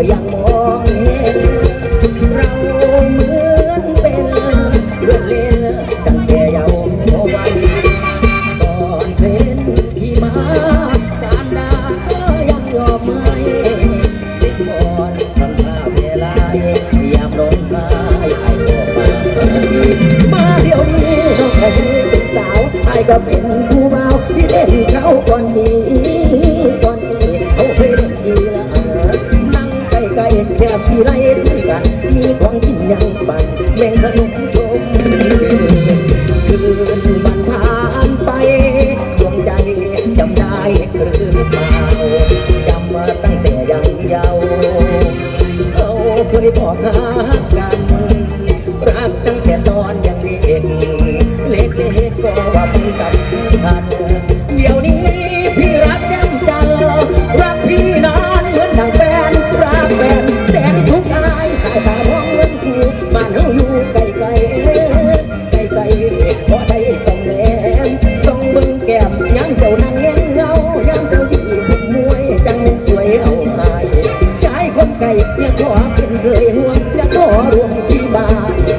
็ยังมองเห็น เราเหมือนเป็นเรื่องเล่นตั้งแต่เยาว์วัยก่อนเป็นที่มาการด่าก็ยังยอมไม่ติดก่อนทำท่าเวลาเองยามร้องไห้ไอ้ก็มามาเดี๋ยวนี้เราแค่เป็นสาวไอ้ก็เป็น ไรสีกันมีของกินยังบันแม่งสนมชมคืนบันทานไปดวงใจจำได้หรือเปล่าจำมาตั้งแต่ยังเยาว์เขาเคยบอกหากันรักตั้งแต่ตอน เป็นเคยห่วงอย่าขอรวมที่บา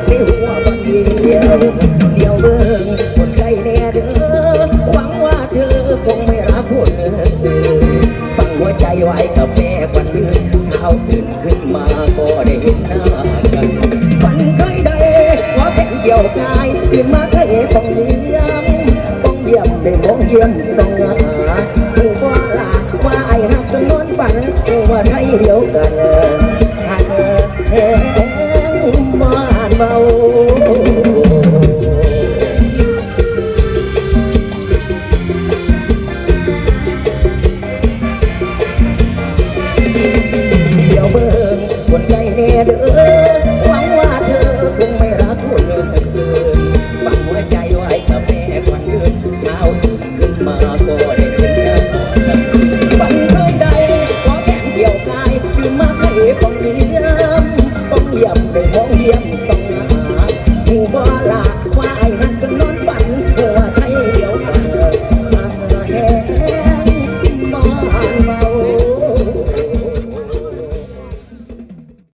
ในหัวบันเดียวเดียวเบิ่งคนไก่แน่เด้อหวังว่าเธอคงไม่รักคนอื่นฟังหัวใจไว้กับแม่วันเช้าตื่นขึ้นมาก็ได้เห็นหน้ากันฝันเคยได้ขอแค่เดียวกายตื่นมาเคยต้องเยี่ยมต้องเยี่ยมได้มองเยี่ยมสองหาผู้ว่าลาว่าไอ้หักจนนอนฝันผู้ว่าไทยเดียวกัน over.